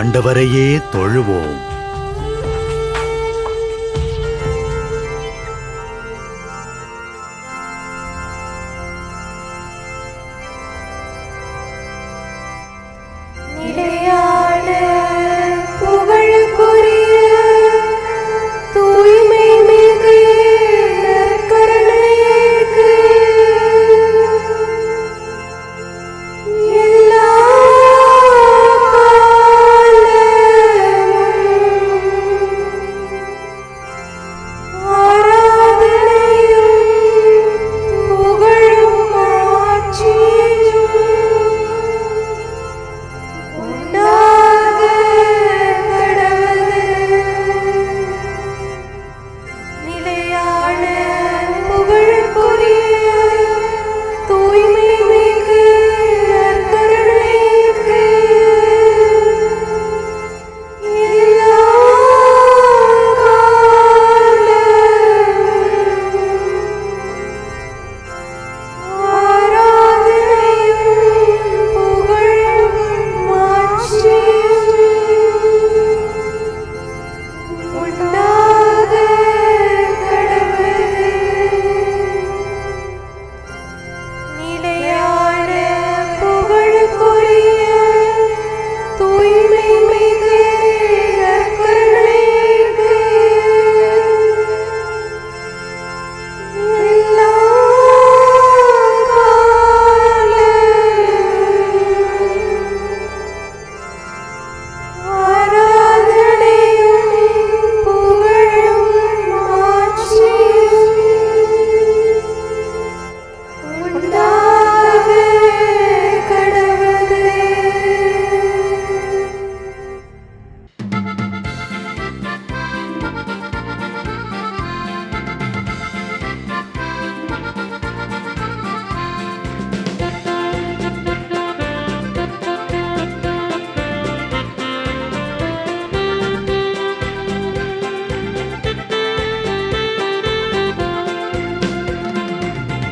ஆண்டவரையே தொழுவோம்.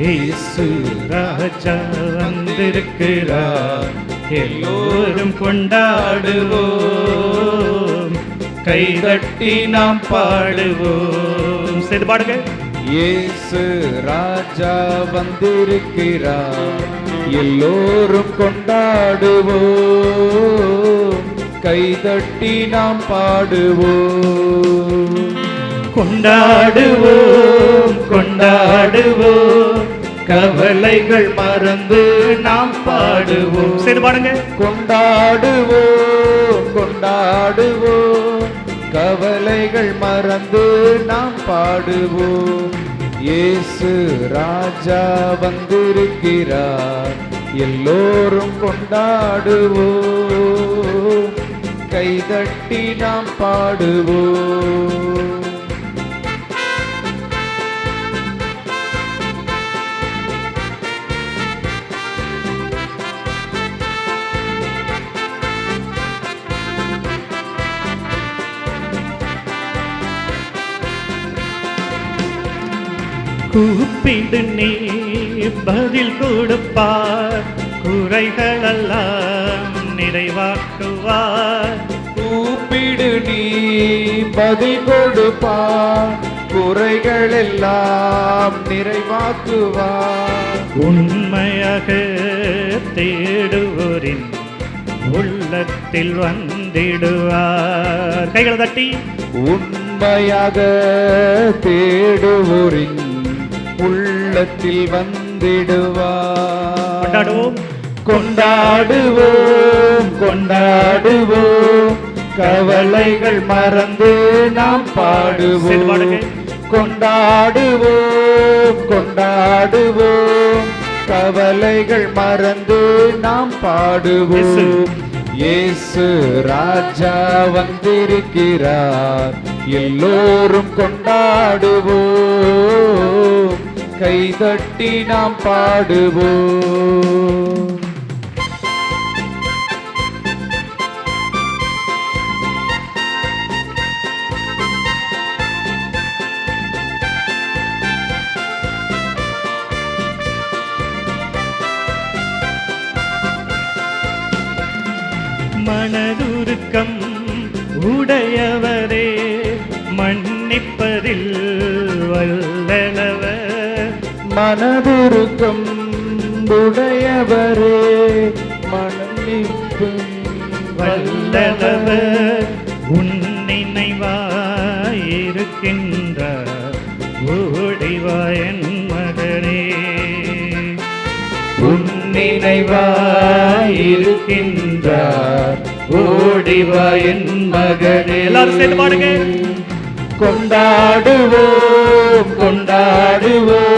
இயேசு ராஜா வந்திருக்கிறார் எல்லோரும் கொண்டாடுவோம். கைதட்டி நாம் பாடுவோம். செய்து பாடுங்க. இயேசு ராஜா வந்திருக்கிறார். எல்லோரும் கொண்டாடுவோம். கைதட்டி நாம் பாடுவோம். கொண்டாடுவோம். கொண்டாடுவோம். கவலைகள் மறந்து நாம் பாடுவோம். செய்து பாடுங்க. கொண்டாடுவோம் கொண்டாடுவோம். கவலைகள் மறந்து நாம் பாடுவோம். இயேசு ராஜா வந்திருக்கிறார். எல்லோரும் கொண்டாடுவோம். கைதட்டி நாம் பாடுவோம். கூப்பிடு நீ பதில் கொடுப்பார். குறைகளெல்லாம் நிறைவாக்குவார். கூப்பிடு நீ பதில் கொடுப்பார். குறைகள் எல்லாம் நிறைவாக்குவார். உண்மையாக தேடுவோரின் உள்ளத்தில் வந்திடுவார். கைகளை தட்டி. உண்மையாக தேடுவோரின் உள்ளத்தில் வந்திடுவார். கொண்டாடுவோம். கொண்டாடுவோம் கொண்டாடுவோம். கவலைகள் மறந்து நாம் பாடுவோம். கொண்டாடுவோம் கொண்டாடுவோம். கவலைகள் மறந்து நாம் பாடுவோம். இயேசு ராஜா வந்திருக்கிறார். எல்லோரும் கொண்டாடுவோம். கைதட்டி நாம் பாடுவோம். மனதுருக்கம் உடையவரே மன்னிப்பதில் வல்ல மனதுருக்கம் உடையவரே மன்னிப்பு வல்லவர் உன் நினைவாயிருக்கின்றார் ஓடிவாயன் மகனே. உன் நினைவாயிருக்கின்றார் ஓடிவாயன் மகனே. எல்லாரும் சேர்ந்து பாடுங்க. கொண்டாடுவோம் கொண்டாடுவோம்.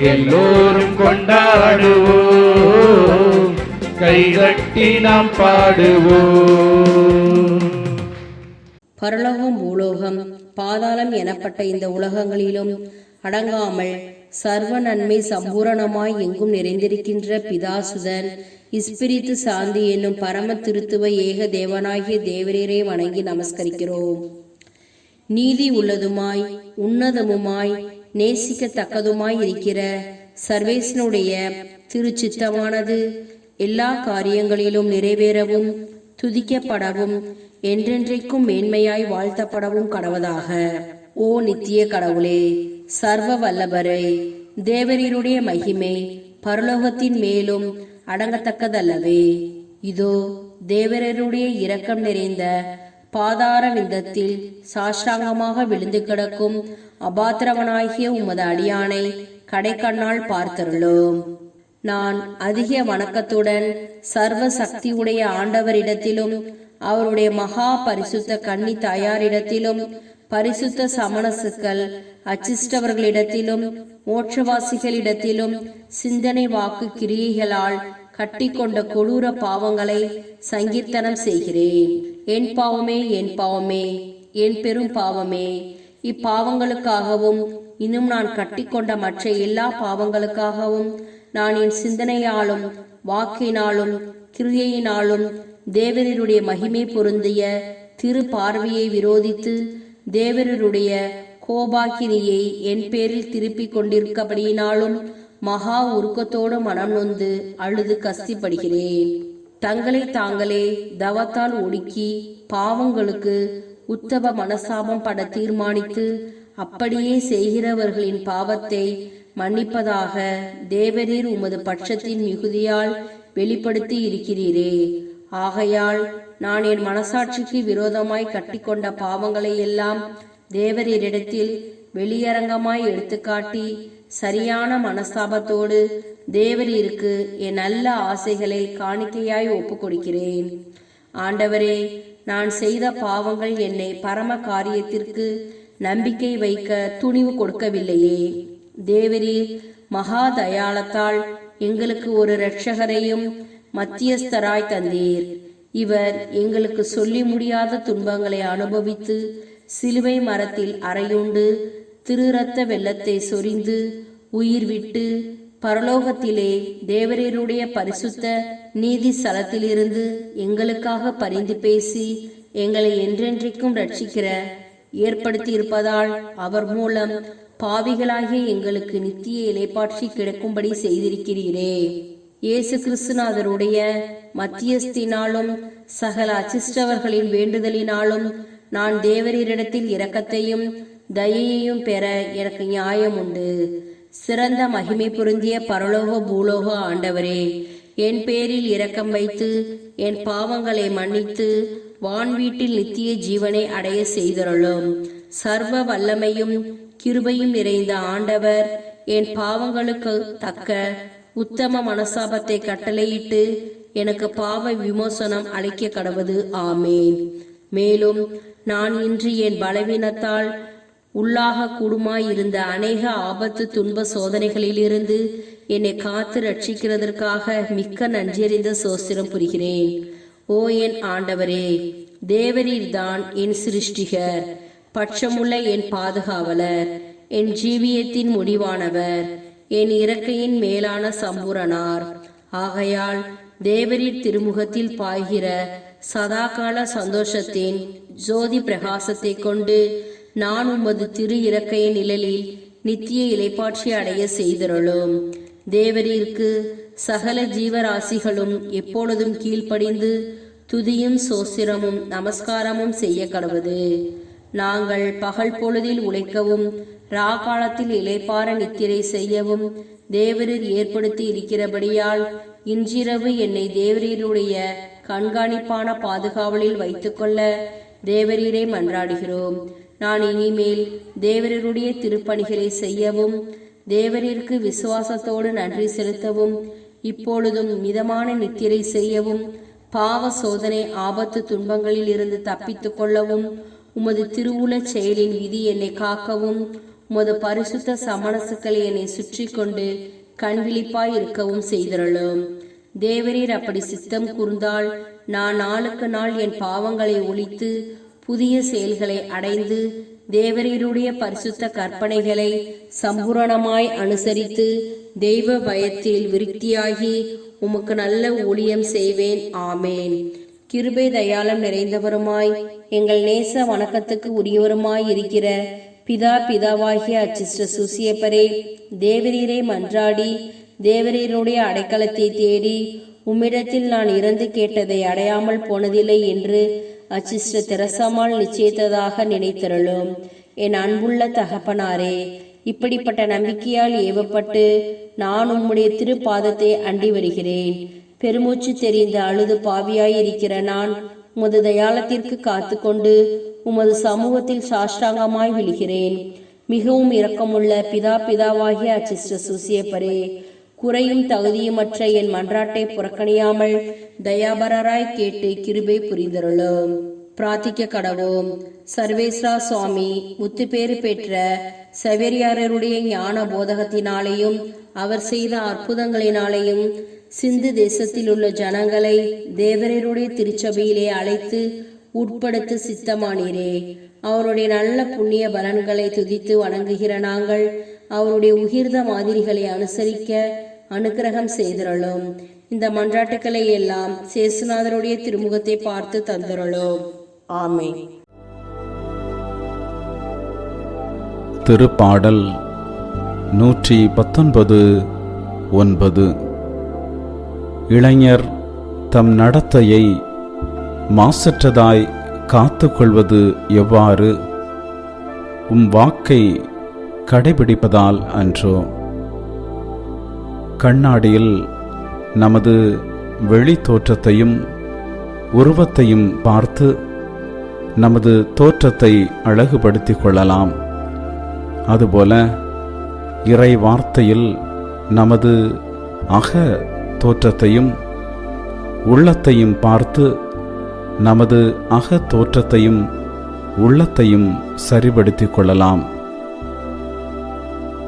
எல்லோரும் கொண்டாடுவோம். கைதட்டி நாம் பாடுவோம். பரலோகம் பூலோகம் பாதாளம் எனப்பட்ட இந்த உலகங்களிலும் அடங்காமல் சர்வ நன்மை சம்பூரணமாய் எங்கும் நிறைந்திருக்கின்ற பிதாசுதன் இஸ்பிரித்து சாந்தி என்னும் பரம திருத்துவ ஏக தேவனாகிய தேவரீரை வணங்கி நமஸ்கரிக்கிறோம். நீதி உள்ளதுமாய் உன்னதமுமாய் நேசிக்கத்தக்கதுமாயிருக்கிற சர்வேசனுடைய திருச்சித்தமானது எல்லா காரியங்களிலும் நிறைவேறவும் துதிக்கப்படவும் என்றென்றைக்கும் மேன்மையாய் வாழ்த்தப்படவும் கடவதாக. ஓ நித்திய கடவுளே சர்வ வல்லபரே தேவரீருடைய மகிமை பரலோகத்தின் மேலும் அடங்கத்தக்கதல்லவே. இதோ தேவரருடைய இரக்கம் நிறைந்த பாதார விந்தத்தில் சாஷ்டாங்கமாக விழுந்து கிடக்கும் அபாத்திரவனாகிய உமது அடியானை கடைக்கண்ணால் பார்த்தருளோம். நான் அதிக வணக்கத்துடன் சர்வ சக்தியுடைய ஆண்டவரிடத்திலும் அவருடைய மகா பரிசுத்த கன்னி தாயாரிடத்திலும் பரிசுத்த சமணசுக்கள் அச்சிஷ்டவர்களிடத்திலும் மோட்சவாசிகளிடத்திலும் சிந்தனை வாக்கு கிரியைகளால் கட்டிக்கொண்ட கொடூர பாவங்களை சங்கீர்த்தனம் செய்கிறேன். என் பாவமே என் பாவமே என் பெரும் பாவமே. இப்பாவங்களுக்காகவும் இன்னும் நான் கட்டிக்கொண்ட மற்ற எல்லா பாவங்களுக்காகவும் நான் என் சிந்தனையாலும் வாக்கினாலும் கிரியையினாலும் தேவரருடைய மகிமை பொருந்திய திரு பார்வையை விரோதித்து தேவரருடைய கோபாக்கினியை என் பேரில் திருப்பிக் கொண்டிருக்கபடியினாலும் மகா உருக்கத்தோடு மனம் நொந்து அழுது கஸ்திப்படுகிறேன் தங்களை தாங்களே தவத்தால் ஒடுக்கி பாவங்களுக்கு உத்தவ மனசாபம் பட தீர்மானித்து அப்படியே செய்கிறவர்களின் பாவத்தை மன்னிப்பதாக தேவரீர் உமது பட்சத்தின் மிகுதியால் வெளிப்படுத்தி இருக்கிறீரே. ஆகையால் நான் என் மனசாட்சிக்கு விரோதமாய் கட்டிக்கொண்ட பாவங்களை எல்லாம் தேவரீரிடத்தில் வெளியரங்கமாய் எடுத்துக்காட்டி சரியான மனஸ்தாபத்தோடு தேவரீருக்கு என் நல்ல ஆசைகளை காணிக்கையாய் ஒப்பு கொடுக்கிறேன் ஆண்டவரே நான் செய்த பாவங்கள் என்னை பரம காரியத்திற்கு நம்பிக்கை வைக்க துணிவு கொடுக்கவில்லையே. தேவரீர் மகா தயாளத்தால் எங்களுக்கு ஒரு இரட்சகரையும் மத்தியஸ்தராய் தந்தீர். இவர் எங்களுக்கு சொல்லி முடியாத துன்பங்களை அனுபவித்து சிலுவை மரத்தில் அறையுண்டு திருரத்த வெள்ளத்தை சொரிந்து உயிர் விட்டு பரலோகத்திலே தேவரீருடைய பரிசுத்த நீதி ஸ்தலத்திலிருந்து எங்களுக்காக பரிந்து பேசி எங்களை என்றென்றைக்கும் ரட்சிக்கிற ஏற்படுத்தியிருப்பதால் அவர் மூலம் பாவிகளாகிய எங்களுக்கு நித்திய இலைப்பாற்றி கிடைக்கும்படி செய்திருக்கிறீரே. இயேசு கிறிஸ்துநாதருடைய மத்தியஸ்தினாலும் சகல அச்சிஷ்டவர்களின் வேண்டுதலினாலும் நான் தேவரீரிடத்தில் இரக்கத்தையும் தயையையும் பெற எனக்கு நியாயம் உண்டு சிறந்த மகிமை பொருந்திய பரலோக பூலோக ஆண்டவரே என் பேரில் இரக்கம் வைத்து என் பாவங்களை மன்னித்து வான் வீட்டில் நித்திய ஜீவனை அடைய செய்தருளும். சர்வ வல்லமையும் கிருபையும் நிறைந்த ஆண்டவர் என் பாவங்களுக்கு தக்க உத்தம மனசாபத்தை கட்டளையிட்டு எனக்கு பாவ விமோசனம் அளிக்க கடவது. ஆமேன். மேலும் நான் இன்று என் பலவீனத்தால் உள்ளாக கூடுமாயிருந்த அநேக ஆபத்து துன்ப சோதனைகளிலிருந்து என்னை காத்து ரட்சிக்கிறதற்காக மிக்க நன்றியறிந்த சோஸ்திரம் புரிகிறேன். ஓ என் ஆண்டவரே தேவரீர்தான் என் சிருஷ்டிகர் பட்சமுள்ள என் பாதுகாவலர் என் ஜீவியத்தின் முடிவானவர் என் இறக்கையின் மேலான சம்பூரணார். ஆகையால் தேவரீர் திருமுகத்தில் பாய்கிற சதாகால சந்தோஷத்தின் ஜோதி பிரகாசத்தை கொண்டு நான் உமது திரு இறக்கைய நிழலில் நித்திய இலைப்பாட்சி அடைய செய்திருளும். தேவரீர்க்கு சகல ஜீவராசிகளும் எப்பொழுதும் கீழ்ப்படிந்து துதியும் சோசிரமும் நமஸ்காரமும் செய்ய கடவுது. நாங்கள் பகல் பொழுதில் உழைக்கவும் ராகாலத்தில் இலைப்பார நித்திரை செய்யவும் தேவரீர் ஏற்படுத்தி இருக்கிறபடியால் இன்றிரவு என்னை தேவரீருடைய கண்காணிப்பான பாதுகாவலில் வைத்துக்கொள்ள தேவரீரை மன்றாடுகிறோம். நான் இனிமேல் தேவரருடைய திருப்பணிகளை செய்யவும் தேவரிற்கு விசுவாசத்தோடு நன்றி செலுத்தவும் இப்பொழுதும் மிதமான நித்திரை செய்யவும் பாவ சோதனை ஆபத்து துன்பங்களில் இருந்து தப்பித்துக் கொள்ளவும் உமது திருவுள செயலின் விதி என்னை காக்கவும் உமது பரிசுத்த சமணசுக்களை என்னை சுற்றி கொண்டு கண்விழிப்பாய் இருக்கவும் செய்திருளும். தேவரீர் அப்படி சித்தம் கூர்ந்தால் நான் நாளுக்கு நாள் என் பாவங்களை ஒழித்து புதிய செயல்களை அடைந்து தேவரீருடைய பரிசுத்த கற்பனைகளை சம்பூரணமாய் அனுசரித்து தெய்வ பயத்தில் விருத்தியாகி உமக்கு நல்ல ஊழியம் செய்வேன். ஆமேன். கிருபை தயாளம் நிறைந்தவருமாய் எங்கள் நேச வணக்கத்துக்கு உரியவருமாய் இருக்கிற பிதா பிதாவாகிய அச்சிஷ்ட சுசியப்பரே தேவரீரை மன்றாடி தேவரீருடைய அடைக்கலத்தை தேடி உம்மிடத்தில் நான் இறந்து கேட்டதை அடையாமல் போனதில்லை என்று அச்சிஷ்ட தெரசமால் நிச்சயித்ததாக நினைத்திருளும். என் அன்புள்ள தகப்பனாரே இப்படிப்பட்ட நம்பிக்கையால் ஏவப்பட்டு நான் உம்முடைய திருப்பாதத்தை அண்டி வருகிறேன். பெருமூச்சு தெரிந்த அழுது பாவியாயிருக்கிற நான் உமது தயாளத்திற்கு காத்துக்கொண்டு உமது சமூகத்தில் சாஷ்டாங்கமாய் விழுகிறேன். மிகவும் இரக்கமுள்ள பிதா பிதாவாகிய அச்சிஷ்ட சுசியப்பரே குறையும் தகுதியுமற்ற என் மன்றாட்டை புறக்கணியாமல் தயாபரராய் கேட்டு கிருபை புரிந்தருளும். பிரார்த்திக்க கடவோம் சர்வேஸ்வரா சுவாமி முத்துப்பேறு பெற்ற சவேரியாரருடைய ஞான போதகத்தினாலேயும் அவர் செய்த அற்புதங்களினாலேயும் சிந்து தேசத்தில் உள்ள ஜனங்களை தேவரருடைய திருச்சபையிலே அழைத்து உட்படுத்த சித்தமானீரே. அவருடைய நல்ல புண்ணிய பலன்களை துதித்து வணங்குகிற நாங்கள் அவருடைய உகிர்ந்த மாதிரிகளை அனுசரிக்க அனுக்கிரகம் செய்திரலும் இந்த மன்றாட்டுக்களை எல்லாம் சேசுநாதருடைய திருமுகத்தை பார்த்து தந்திரலும் ஆமென். திருப்பாடல் நூற்றி பத்தொன்பது ஒன்பது. இளைஞர் தம் நடத்தையை மாசற்றதாய் காத்துக்கொள்வது எவ்வாறு? உம் வாக்கை கடைபிடிப்பதால் அன்றோ. கண்ணாடியில் நமது வெளி தோற்றத்தையும் உருவத்தையும் பார்த்து நமது தோற்றத்தை அழகுபடுத்திக் கொள்ளலாம். அதுபோல இறை வார்த்தையில் நமது அக தோற்றத்தையும் உள்ளத்தையும் பார்த்து நமது அக தோற்றத்தையும் உள்ளத்தையும் சரிபடுத்திக் கொள்ளலாம்.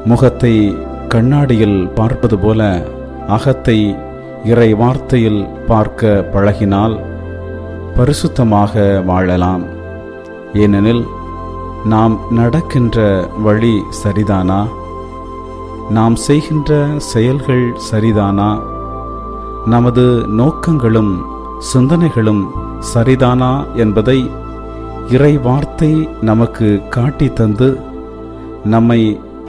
முகத்தை கண்ணாடியில் பார்ப்பது போல அகத்தை இறை வார்த்தையில் பார்க்க பழகினால் பரிசுத்தமாக வாழலாம். ஏனெனில் நாம் நடக்கின்ற வழி சரிதானா? நாம் செய்கின்ற செயல்கள் சரிதானா? நமது நோக்கங்களும் சிந்தனைகளும் சரிதானா என்பதை இறை வார்த்தை நமக்கு காட்டி தந்து நம்மை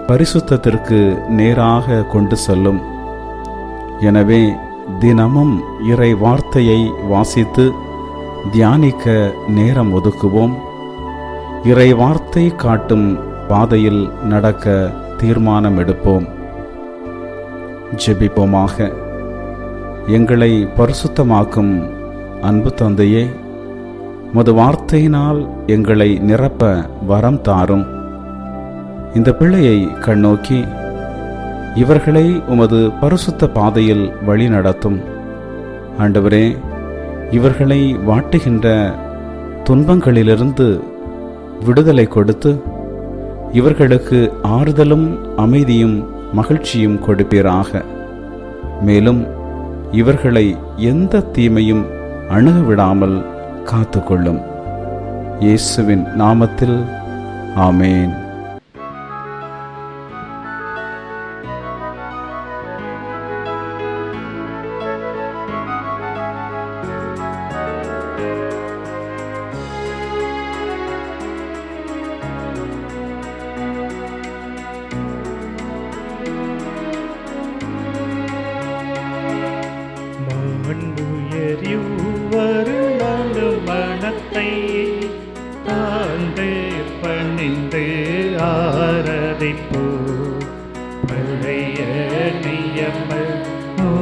பரிசுத்தத்திற்கு நேராக கொண்டு செல்லும். எனவே தினமும் இறை வார்த்தையை வாசித்து தியானிக்க நேரம் ஒதுக்குவோம். இறை வார்த்தை காட்டும் பாதையில் நடக்க தீர்மானம் எடுப்போம். ஜெபிப்போமாக. எங்களை பரிசுத்தமாக்கும் அன்பு தந்தையே மது வார்த்தையினால் எங்களை நிரப்ப வரம் தாரும். இந்த பிள்ளையை கண்ணோக்கி இவர்களை உமது பரிசுத்த பாதையில் வழி நடத்தும். ஆண்டவரே இவர்களை வாட்டுகின்ற துன்பங்களிலிருந்து விடுதலை கொடுத்து இவர்களுக்கு ஆறுதலும் அமைதியும் மகிழ்ச்சியும் கொடுப்பீராக. மேலும் இவர்களை எந்த தீமையும் அணுக விடாமல் காத்துக்கொள்ளும். இயேசுவின் நாமத்தில் ஆமேன்.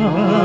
அவர்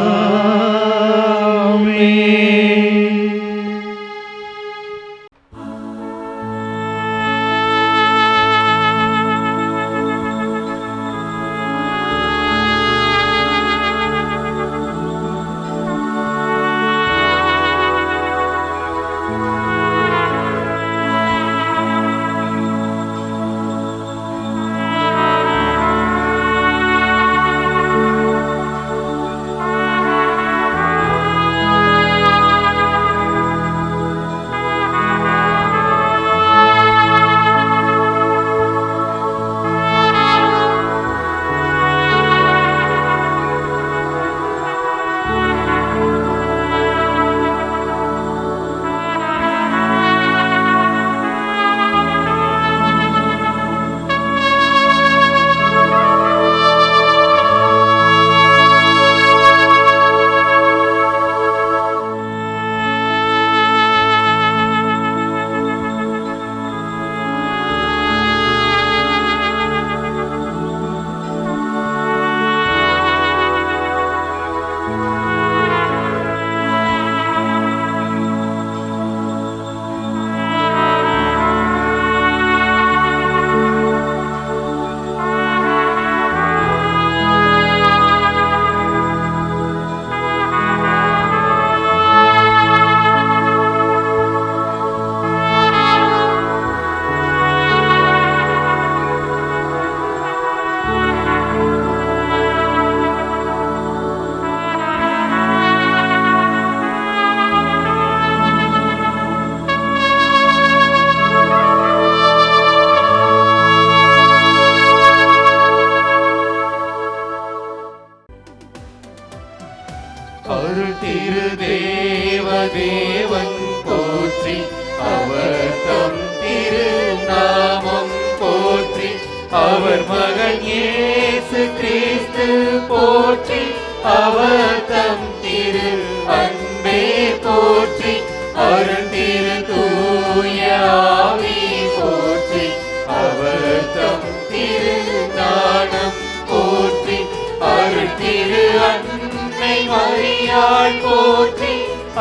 மரியாள் போற்றி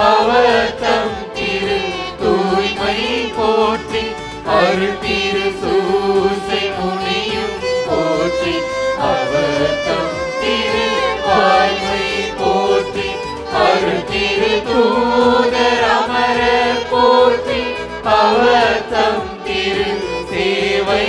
அவர் தம் திரு தூய்மை போற்றி அருள் திரு சூசை முனியும் போற்றி அவர் தம் திரு வாய்மை போற்றி அருள் திரு தூதர் அமர போற்றி அவர் தம் திரு சேவை